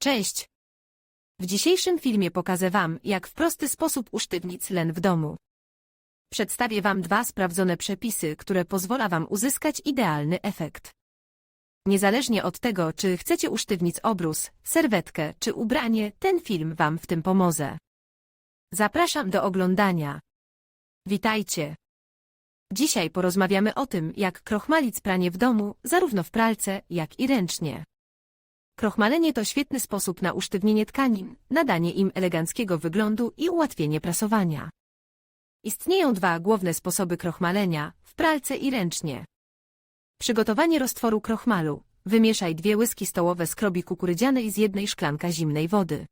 Cześć! W dzisiejszym filmie pokażę Wam, jak w prosty sposób usztywnić len w domu. Przedstawię Wam dwa sprawdzone przepisy, które pozwolą Wam uzyskać idealny efekt. Niezależnie od tego, czy chcecie usztywnić obrus, serwetkę czy ubranie, ten film Wam w tym pomoże. Zapraszam do oglądania. Witajcie! Dzisiaj porozmawiamy o tym, jak krochmalić pranie w domu, zarówno w pralce, jak i ręcznie. Krochmalenie to świetny sposób na usztywnienie tkanin, nadanie im eleganckiego wyglądu i ułatwienie prasowania. Istnieją dwa główne sposoby krochmalenia, w pralce i ręcznie. Przygotowanie roztworu krochmalu. Wymieszaj dwie łyski stołowe skrobi kukurydzianej z jednej szklanka zimnej wody.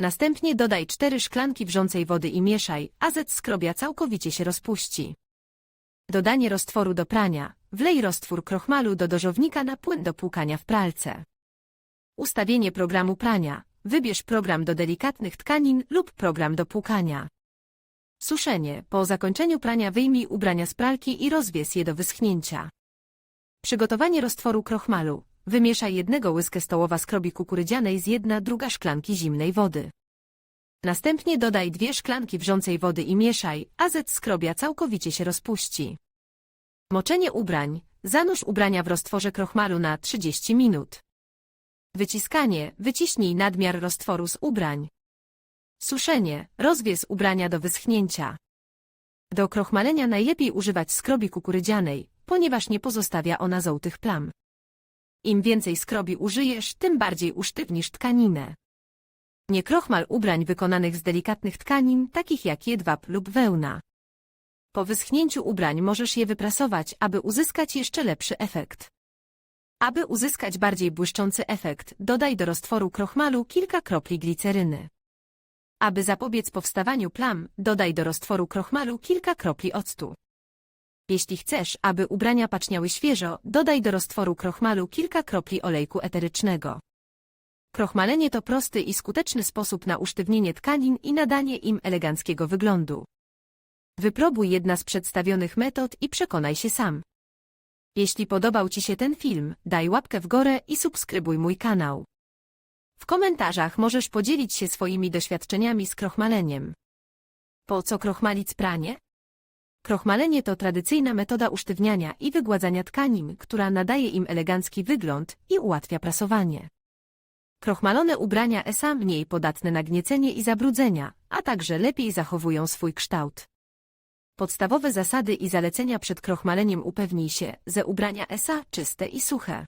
Następnie dodaj cztery szklanki wrzącej wody i mieszaj, a zet skrobia całkowicie się rozpuści. Dodanie roztworu do prania. Wlej roztwór krochmalu do dożownika na płyn do płukania w pralce. Ustawienie programu prania. Wybierz program do delikatnych tkanin lub program do płukania. Suszenie. Po zakończeniu prania wyjmij ubrania z pralki i rozwies je do wyschnięcia. Przygotowanie roztworu krochmalu. Wymieszaj jednego łyskę stołowa skrobi kukurydzianej z jedna druga szklanki zimnej wody. Następnie dodaj dwie szklanki wrzącej wody i mieszaj, a zet skrobia całkowicie się rozpuści. Moczenie ubrań. Zanurz ubrania w roztworze krochmalu na 30 minut. Wyciskanie. Wyciśnij nadmiar roztworu z ubrań. Suszenie. Rozwies ubrania do wyschnięcia. Do krochmalenia najlepiej używać skrobi kukurydzianej, ponieważ nie pozostawia ona żółtych plam. Im więcej skrobi użyjesz, tym bardziej usztywnisz tkaninę. Nie krochmal ubrań wykonanych z delikatnych tkanin, takich jak jedwab lub wełna. Po wyschnięciu ubrań możesz je wyprasować, aby uzyskać jeszcze lepszy efekt. Aby uzyskać bardziej błyszczący efekt, dodaj do roztworu krochmalu kilka kropli gliceryny. Aby zapobiec powstawaniu plam, dodaj do roztworu krochmalu kilka kropli octu. Jeśli chcesz, aby ubrania paczniały świeżo, dodaj do roztworu krochmalu kilka kropli olejku eterycznego. Krochmalenie to prosty i skuteczny sposób na usztywnienie tkanin i nadanie im eleganckiego wyglądu. Wypróbuj jedna z przedstawionych metod i przekonaj się sam. Jeśli podobał Ci się ten film, daj łapkę w górę i subskrybuj mój kanał. W komentarzach możesz podzielić się swoimi doświadczeniami z krochmaleniem. Po co krochmalić pranie? Krochmalenie to tradycyjna metoda usztywniania i wygładzania tkanin, która nadaje im elegancki wygląd i ułatwia prasowanie. Krochmalone ubrania ESA mniej podatne na gniecenie i zabrudzenia, a także lepiej zachowują swój kształt. Podstawowe zasady i zalecenia przed krochmaleniem upewnij się, że ubrania ESA czyste i suche.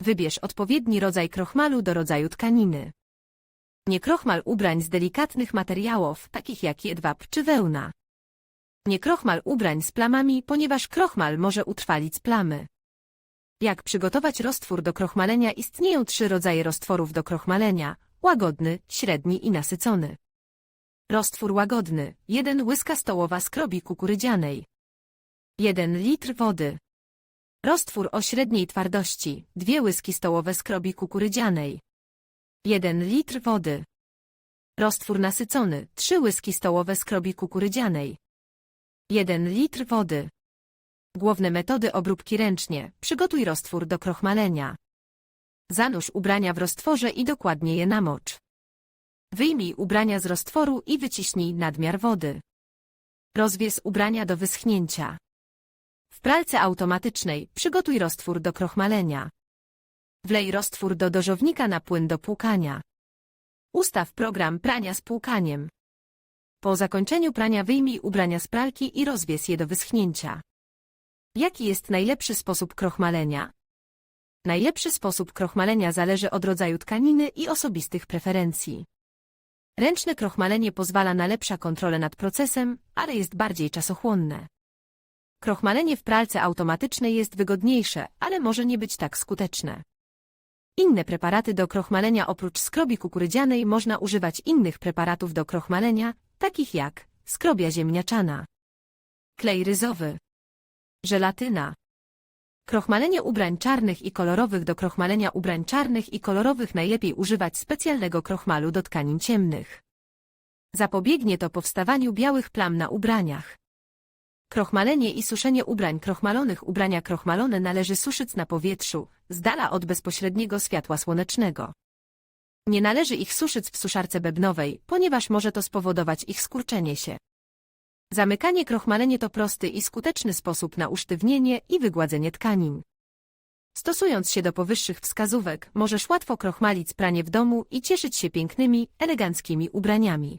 Wybierz odpowiedni rodzaj krochmalu do rodzaju tkaniny. Nie krochmal ubrań z delikatnych materiałów, takich jak jedwab czy wełna. Nie krochmal ubrań z plamami, ponieważ krochmal może utrwalić plamy. Jak przygotować roztwór do krochmalenia istnieją trzy rodzaje roztworów do krochmalenia, łagodny, średni i nasycony. Roztwór łagodny, 1 łyska stołowa skrobi kukurydzianej. 1 litr wody. Roztwór o średniej twardości, 2 łyski stołowe skrobi kukurydzianej. 1 litr wody. Roztwór nasycony, 3 łyski stołowe skrobi kukurydzianej. 1 litr wody. Główne metody obróbki ręcznie. Przygotuj roztwór do krochmalenia. Zanurz ubrania w roztworze i dokładnie je namocz. Wyjmij ubrania z roztworu i wyciśnij nadmiar wody. Rozwies ubrania do wyschnięcia. W pralce automatycznej przygotuj roztwór do krochmalenia. Wlej roztwór do dożownika na płyn do płukania. Ustaw program prania z płukaniem. Po zakończeniu prania wyjmij ubrania z pralki i rozwies je do wyschnięcia. Jaki jest najlepszy sposób krochmalenia? Najlepszy sposób krochmalenia zależy od rodzaju tkaniny i osobistych preferencji. Ręczne krochmalenie pozwala na lepsza kontrolę nad procesem, ale jest bardziej czasochłonne. Krochmalenie w pralce automatycznej jest wygodniejsze, ale może nie być tak skuteczne. Inne preparaty do krochmalenia oprócz skrobi kukurydzianej można używać innych preparatów do krochmalenia, takich jak skrobia ziemniaczana, klej ryzowy, żelatyna. Krochmalenie ubrań czarnych i kolorowych do krochmalenia ubrań czarnych i kolorowych najlepiej używać specjalnego krochmalu do tkanin ciemnych. Zapobiegnie to powstawaniu białych plam na ubraniach. Krochmalenie i suszenie ubrań krochmalonych Ubrania krochmalone należy suszyć na powietrzu, z dala od bezpośredniego światła słonecznego. Nie należy ich suszyć w suszarce bębnowej, ponieważ może to spowodować ich skurczenie się. Zamykanie krochmalenie to prosty i skuteczny sposób na usztywnienie i wygładzenie tkanin. Stosując się do powyższych wskazówek, możesz łatwo krochmalić pranie w domu i cieszyć się pięknymi, eleganckimi ubraniami.